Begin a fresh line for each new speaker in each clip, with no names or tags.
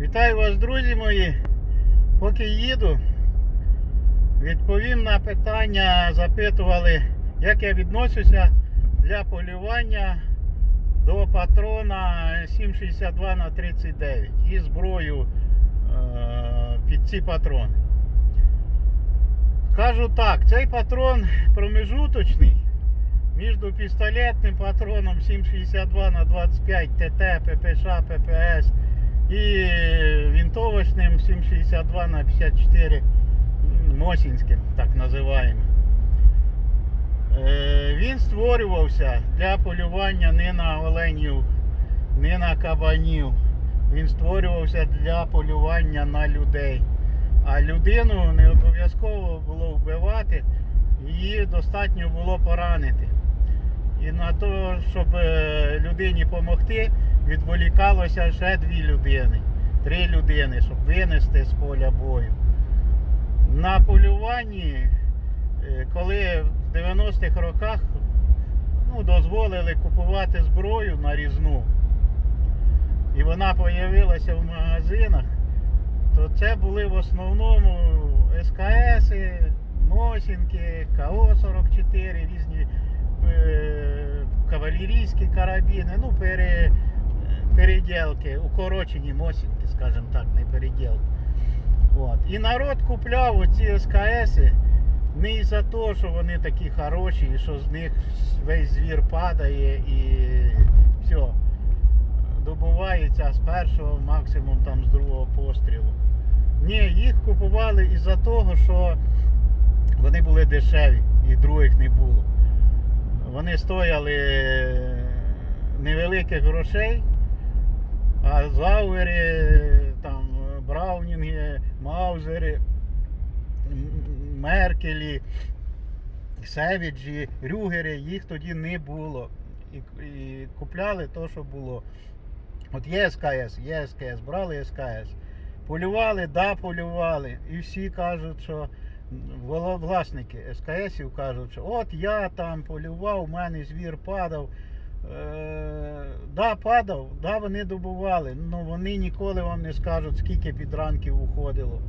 Вітаю вас, друзі мої. Поки їду, відповім на питання, запитували, як я відношуся для полювання до патрона 762 на 39 і зброю е, під ці патрони. Кажу так, цей патрон промежуточний між пістолетним патроном 762 на 25 ТТ, ППШ, ППС і винтовочним 762 на 54 Мосінським, так називаємо. Е, Він створювався для полювання не на оленів, не на кабанів. Він створювався для полювання на людей. А людину не обов'язково було вбивати, її достатньо було поранити. І на те, щоб е, людині допомогти, відволікалося ще дві людини, три людини, щоб винести з поля бою. На полюванні, е, коли в 90-х роках ну, дозволили купувати зброю нарізну, і вона з'явилася в магазинах, то це були в основному СКС, Мосінки, КО-44, різні е, кавалерійські карабіни, ну, пере, переділки, укорочені Мосінки, скажімо так, не переділки. От. І народ купляв оці СКС не із-за того, що вони такі хороші, і що з них весь звір падає і все. Добувається з першого, максимум там з другого пострілу. Ні, їх купували із-за того, що вони були дешеві і других не було. Вони стояли невеликих грошей, а зауери, там, браунінги, маузери, меркелі, севіджі, рюгери, їх тоді не було. І, і купляли то, що було. От є СКС, є СКС, брали СКС. Полювали, да, полювали. І всі кажуть, що власники СКСів кажуть, що от я там полював, у мене звір падав. Е, да, падав, да, вони добували, але вони ніколи вам не скажуть, скільки підранків уходило.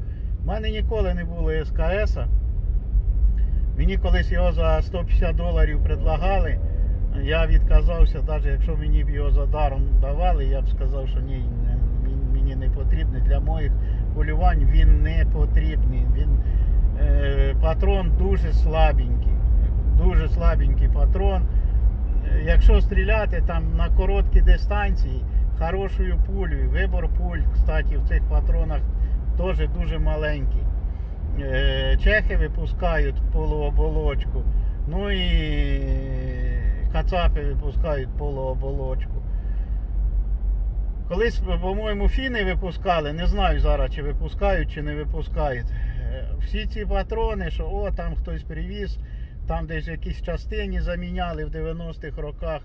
У мене ніколи не було СКС. Мені колись його за 150 доларів предлагали. Я відказався, навіть якщо мені б його за даром давали, я б сказав, що ні, мені не потрібний. Для моїх полювань він не потрібний. Він, е, патрон дуже слабенький. Дуже слабенький патрон. Якщо стріляти там на короткі дистанції, хорошою пулею, вибор пуль, кстати, в цих патронах теж дуже маленький. Е, Чехи випускають полуоболочку. Ну і кацапи випускають полуоболочку. Колись, по-моєму, фіни випускали, не знаю зараз, чи випускають, чи не випускають. Е, Всі ці патрони, що о, там хтось привіз, там десь якісь частині заміняли в 90-х роках,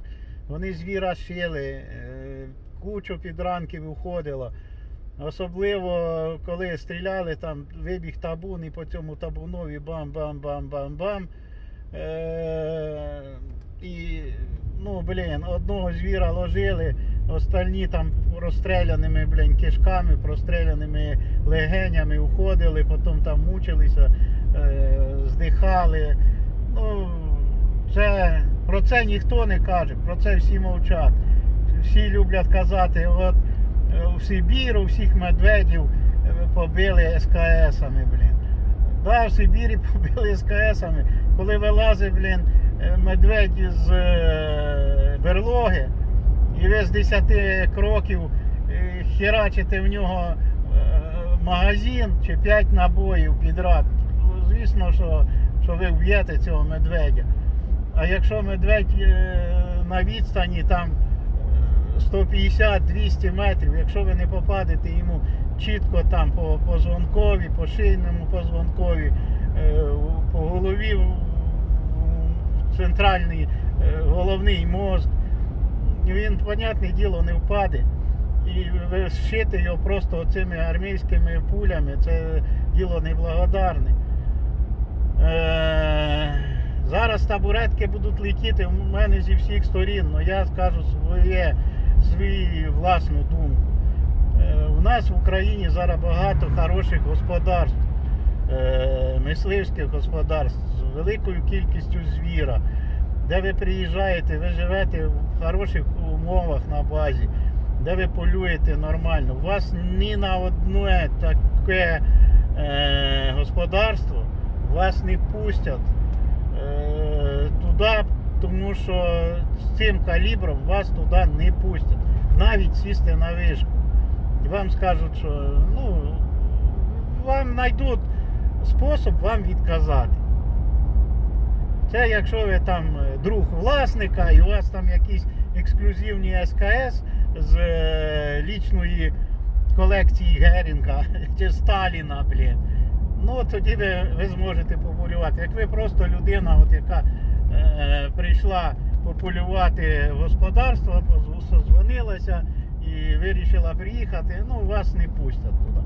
вони звіра шили, е, кучу підранків уходило. Особливо коли стріляли, там вибіг табун і по цьому табунові бам-бам-бам-бам-бам. Е, і, ну, блін, одного звіра ложили, остальні там розстреляними, блін, кишками, простреляними легенями уходили, потім там мучилися, е, здихали. Ну, це, про це ніхто не каже, про це всі мовчать. Всі люблять казати, от е, в Сибіру всіх медведів е, побили СКСами, блін. Да, в Сибірі побили СКСами. Коли вилазить, блін, е, медведь з е, берлоги, і ви з 10 кроків е, херачите в нього е, магазин чи 5 набоїв підряд. Ну, Звісно, що, що ви вб'єте цього медведя. А якщо медведь е, на відстані там е, 150-200 метрів, якщо ви не попадете йому чітко там по позвонкові, по шийному позвонкові, е, по голові, в- центральний е, головний мозк, він, понятне діло, не впаде. І ви зшити його просто цими армійськими пулями, це діло неблагодарне. Е, зараз табуретки будуть летіти в мене зі всіх сторін, але я скажу своє, свою власну думку. Е, в нас в Україні зараз багато хороших господарств, е, мисливських господарств з великою кількістю звіра, де ви приїжджаєте, ви живете в хороших умовах на базі, де ви полюєте нормально. У вас ні на одне таке господарство вас не пустять е, туди, тому що з цим калібром вас туди не пустять. Навіть сісти на вишку. І вам скажуть, що ну, вам знайдуть спосіб вам відказати. Це якщо ви там е, друг власника і у вас там якісь ексклюзивні СКС з е, лічної колекції Герінга чи Сталіна, блін. Ну тоді ви, ви зможете пополювати. Як ви просто людина, от, яка е, прийшла пополювати господарство, созвонилася і вирішила приїхати, ну вас не пустять туди.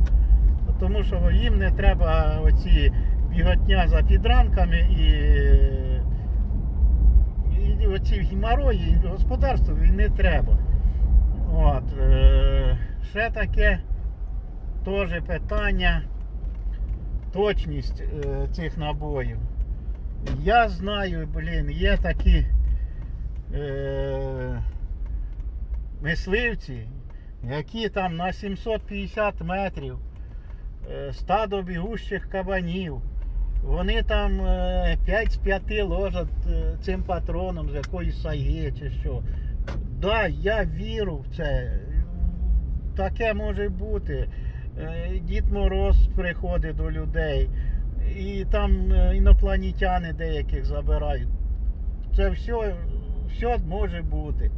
Тому що їм не треба оці біготня за підранками і, і оці геморої, господарству не треба. От, е, ще таке теж питання точність е, цих набоїв. Я знаю, блін, є такі е, мисливці, які там на 750 метрів е, стадо бігущих кабанів. Вони там е, 5 з 5 ложать е, цим патроном з якоїсь сайги чи що. Да, я вірю в це. Таке може бути. Е, Дід Мороз приходить до людей. І там е, інопланетяни деяких забирають. Це все, все може бути.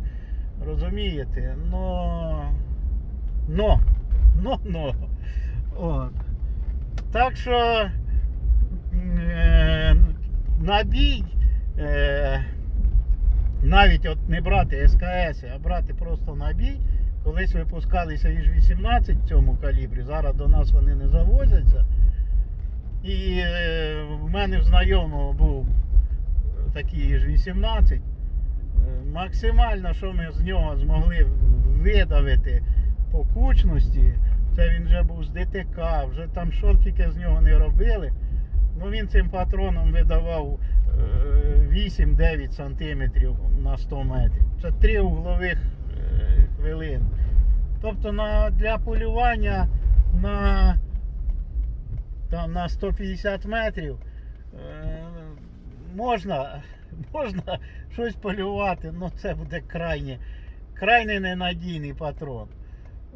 Розумієте? Но. Но. Но, но. От. Так що е, набій, е, навіть от не брати СКС, а брати просто набій. Колись випускалися іж 18 в цьому калібрі, зараз до нас вони не завозяться. І е, в мене в знайомого був такий іж 18. Е, Максимально, що ми з нього змогли видавити по кучності, це він вже був з ДТК, вже там що тільки з нього не робили. Ну він цим патроном видавав е, 8-9 сантиметрів на 100 метрів. Це три углових е, хвилин. Тобто на, для полювання на, там, на 150 метрів е, можна, можна щось полювати, але це буде крайне, крайне ненадійний патрон.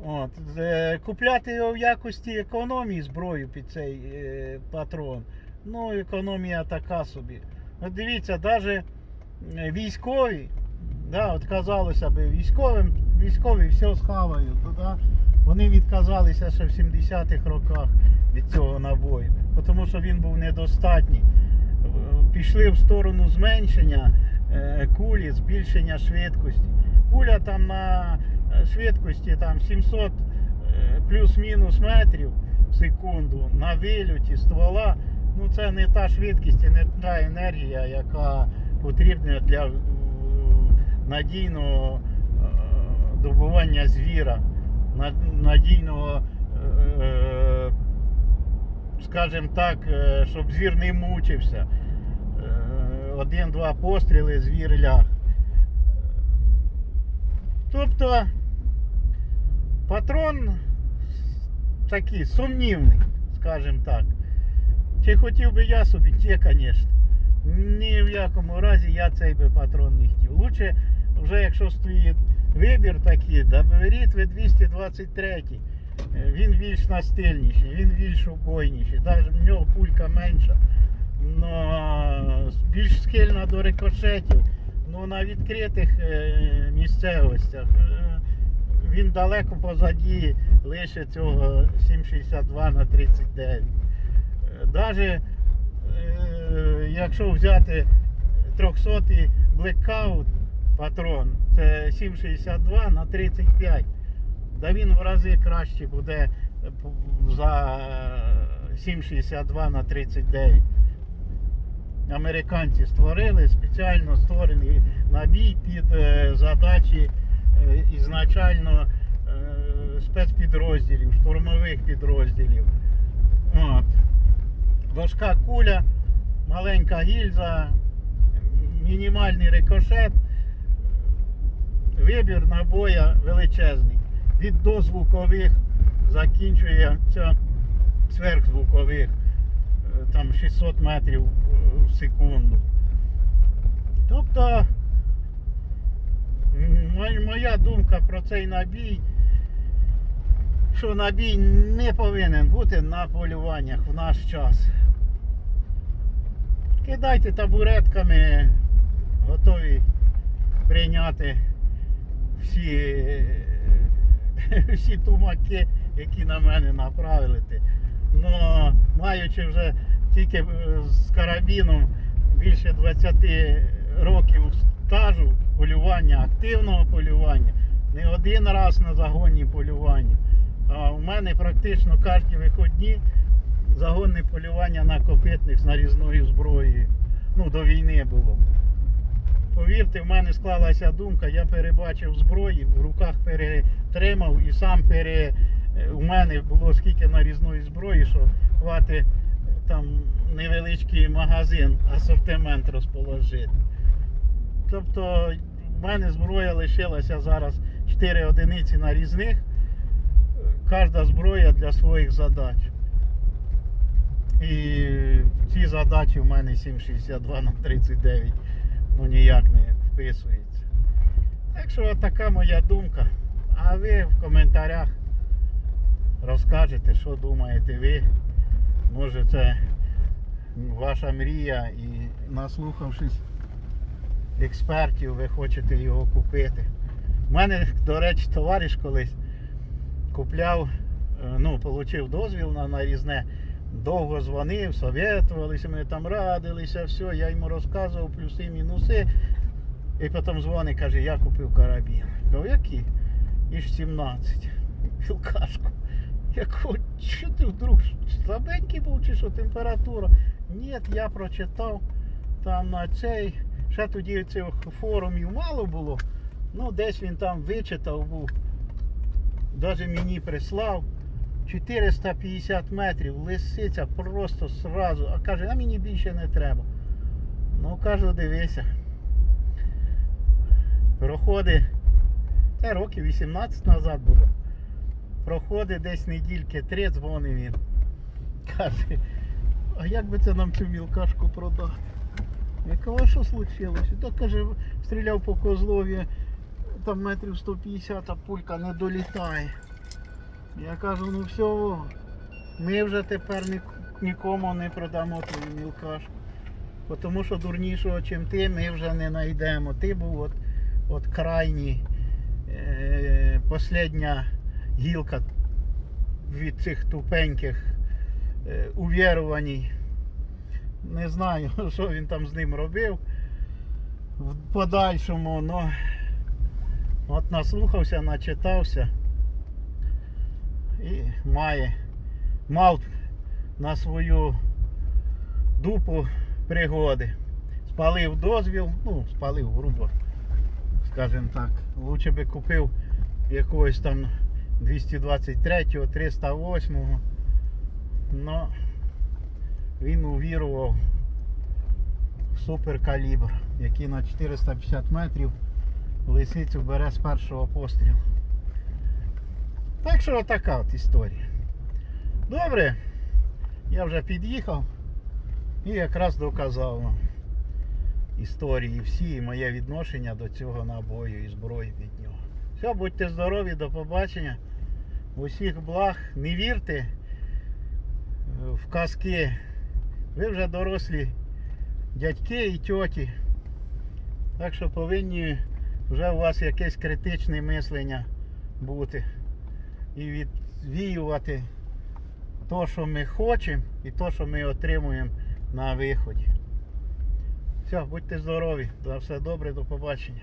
От, е, купляти його в якості економії зброю під цей е, патрон. Ну, економія така собі. От дивіться, навіть військові, да, от казалося би, військовим, військові все схавають. да, Вони відказалися ще в 70-х роках від цього набою, тому що він був недостатній. Е, Пішли в сторону зменшення е, кулі, збільшення швидкості. Куля там на е, швидкості там 700 е, плюс-мінус метрів в секунду на вильоті ствола. Ну це не та швидкість і не та енергія, яка потрібна для надійного е, добування звіра, надійного, е, скажімо так, е, щоб звір не мучився. Е, Один-два постріли, звір ляг. Тобто патрон такий сумнівний, скажімо так. Чи хотів би я собі, ті, звісно. Ні в якому разі я цей би патрон не хотів. Лучше, вже якщо стоїть вибір такий, да беріть ви 223. Е, Він більш настильніший, він більш убойніший. Навіть в нього пулька менша. Но більш схильна до рикошетів. Ну на відкритих е, місцевостях е, він далеко позаді лише цього 7,62 на 39. Навіть якщо взяти 300 Blackout патрон, це 7,62 на 35. Да він в рази краще буде е, за 7,62 на 39. Американці створили спеціально створений набій під е, задачі е, ізначально е, спецпідрозділів, штурмових підрозділів. От. Важка куля, маленька гільза, мінімальний рикошет, вибір набоя величезний. Від дозвукових закінчується сверхзвукових, е, там 600 метрів в секунду. Тобто, моя думка про цей набій, що набій не повинен бути на полюваннях в наш час. Кидайте табуретками, готові прийняти всі, всі тумаки, які на мене направите. Но маючи вже тільки е, з карабіном більше 20 років стажу полювання, активного полювання, не один раз на загонні полювання. А у мене практично кожні виходні загонне полювання на копитних з нарізною зброєю. Ну, до війни було. Повірте, в мене склалася думка, я перебачив зброї, в руках перетримав і сам пере. е, У мене було скільки нарізної зброї, що хватить е, там невеличкий магазин, асортимент розположити. Тобто в мене зброя лишилася зараз 4 одиниці нарізних. Кожна зброя для своїх задач. І ці задачі в мене 7,62 на 39 ну ніяк не вписується. Так що така моя думка. А ви в коментарях розкажете, що думаєте ви. Може це ваша мрія і наслухавшись експертів, ви хочете його купити. У мене, до речі, товариш колись купляв, е, ну, отримав дозвіл на нарізне. Довго дзвонив, советувалися, ми там радилися, все, я йому розказував плюси, мінуси. І потім дзвонить, каже, я купив карабін. Кажу, який? Іж 17. Філкашку. Я кажу, що ти вдруг слабенький був чи що температура? Ні, я прочитав там на цей. Ще тоді цих форумів мало було. Ну, десь він там вичитав був. Навіть мені прислав. 450 метрів, лисиця просто сразу. А каже, а мені більше не треба. Ну, кажу, дивися. Проходить. Це років 18 назад було. Проходить десь недільки три, дзвонить він. Каже, а як би це нам цю мілкашку продати? Я кажу, а що случилося? Так каже, стріляв по козлові, там метрів 150, а пулька не долітає. Я кажу, ну все, ми вже тепер нікому не продамо твою мілкашку. Тому що дурнішого, чим ти, ми вже не знайдемо. Ти був от, от крайній, е, последня гілка від цих тупеньких е, увірувань. Не знаю, що він там з ним робив в подальшому, но от наслухався, начитався і має, мав на свою дупу пригоди. Спалив дозвіл, ну, спалив грубо, скажімо так. Лучше би купив якогось там 223-го, 308-го. Но він увірував в суперкалібр, який на 450 метрів лисицю бере з першого пострілу. Так що така от історія. Добре, я вже під'їхав і якраз доказав вам історії всі і моє відношення до цього набою і зброї від нього. Все, будьте здорові, до побачення. Усіх благ. Не вірте в казки. Ви вже дорослі дядьки і тьоті. Так що повинні вже у вас якесь критичне мислення бути і відвіювати то, що ми хочемо, і то, що ми отримуємо на виході. Все, будьте здорові, все добре, до побачення.